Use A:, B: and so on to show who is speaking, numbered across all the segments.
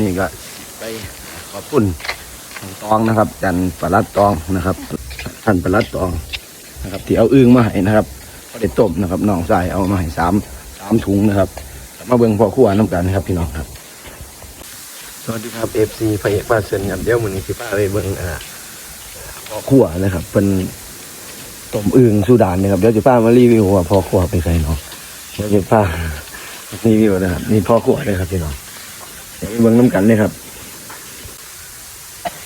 A: นี่ก็ไปขอบคุณทางตองนะครับจันปลัดตองนะครับท่านปลัดตองนะครับ ที่เอาอึ่งมาให้นะครับก็ได้ต้มนะครับน้องชายเอามาให้สามสามถุงนะครับ มาเบิ่งพ่อครัวน้ำกันนะครับพี่น้องครับ สวัสดีครับเอฟซีพระเอกป้าเซนครับเดี๋ยวมื้อนี้สิป้าไปเบิ่งอ่าพ่อครัวนะครับเป็นต้มอึ่งสุดานนะครับเดี๋ยวจะป้ามารีวิวว่าพ่อครัวไปใส่เนาะเดี๋ยวจะป้ารีวิวนะครับนี่พ่อครัวเลยครับพี่น้อง เดี๋ยวไปเบิ่งน้ำกันเลยครับ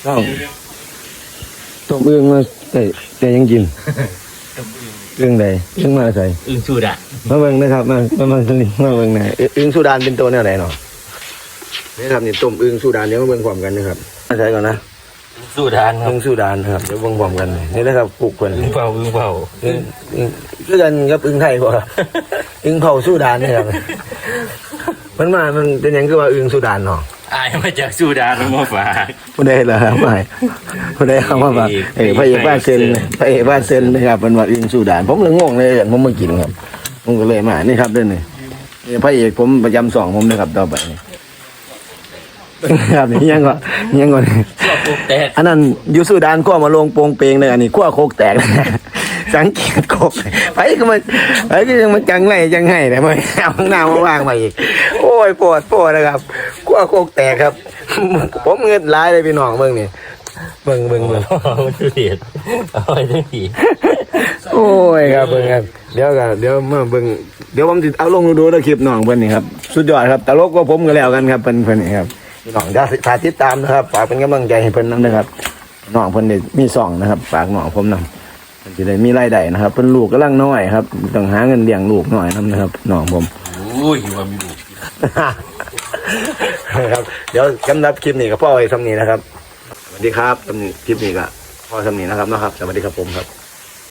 A: ต้องต้มอึ่งมาใส่แต่ยังกินอึ่งใดอึ่งมาใส่
B: อึ้งสูดอะ
A: มาเบิ่งนะครับมามามาสลิงมาเบิ่งหน่อยอึอึ้งสุดานเป็นตัวแนวไหนเนาะนี่ครับนี่ต้มอึ้งสุดานเดี๋ยวมาเบิ่งพร้อมกันนะครับมาใช้ก่อนนะ
B: สูดานครับ
A: อึ้งสุดานนะครับเดี๋ยวเบิ่งพร้อมกันนี่นะครับปลูกคน
B: อึ้งเผาอึ้งเผา
A: อึ้งอึ้งคือกันกับอึ้งไทยบ่ครับอึ้งเผาสุดานนี่ครับ มันมามันเป็นหยังคือว่าอึ้งสุดานเนาะ
B: อายมาจากสูดานมาฝาก
A: ผู้ใดล่ะครับไม่ผู้ใดเข้ามาฝากเอ้ยพระเอกบ้านเซนพระเอกบ้านเซนนะครับเป็นว่าอึ้งสุดาน ผมเลยงงเลยผมมากินครับผมก็เลยมานี่ครับเด้อนี่นี่พระเอกผมประจำสองผมนะครับต่อไปนี่ครับนี่ยังก่อนยังก่อน
B: ชอบปุ๊บแตก
A: อันนั้นอยูสุดานขั้วมาลงโปงเปงเลยอันนี้ขั้วโคกแตก สังเกตโคกไปก็มันไปก็ยังมันจังไรจังไห้แต่ไม่เอาหน้ามาวางมาอีก โอ้ยปวดปวดนะครับขั้วโคกแตกครับ ผมเงินร้ายเลยพี่น้องเบิ่งนี่เบิ่งเบิ่งเบิ่ง
B: มันเสียดเอาไว้ทั้งที
A: โอ้ยครับเบิ่งครับเดี๋ยวกันเดี๋ยวมาเบิ่งเดี๋ยวผมจะเอาลงดูด้วยคลิปน้องเพิ่นนี่ครับสุดยอดครับตลกกว่าผมก็แล้วกันครับเพิ่นเพิ่นนี่ครับพี่น้องจะฝากติดตามนะครับฝากเป็นกำลังใจให้เพิ่นนำนะครับน้องเพิ่นนี่มีสองนะครับฝากน้องผมนำเพิ่น จะได้มีรายได้นะครับเป็นลูกกำลังน้อยครับต้องหาเงินเลี้ยงลูกหน่อยนํนะครับน้องผม
B: อุ้ยว่ามีลูก
A: ครับเดี๋ยวสำหรับคลิปนี้กับพ่อไอ้สำนี้นะครับสวัสดีครับสำนี้คลิปนี้กับพ่อสำนี้นะครับนะครับ สวัสดีครับผมครับ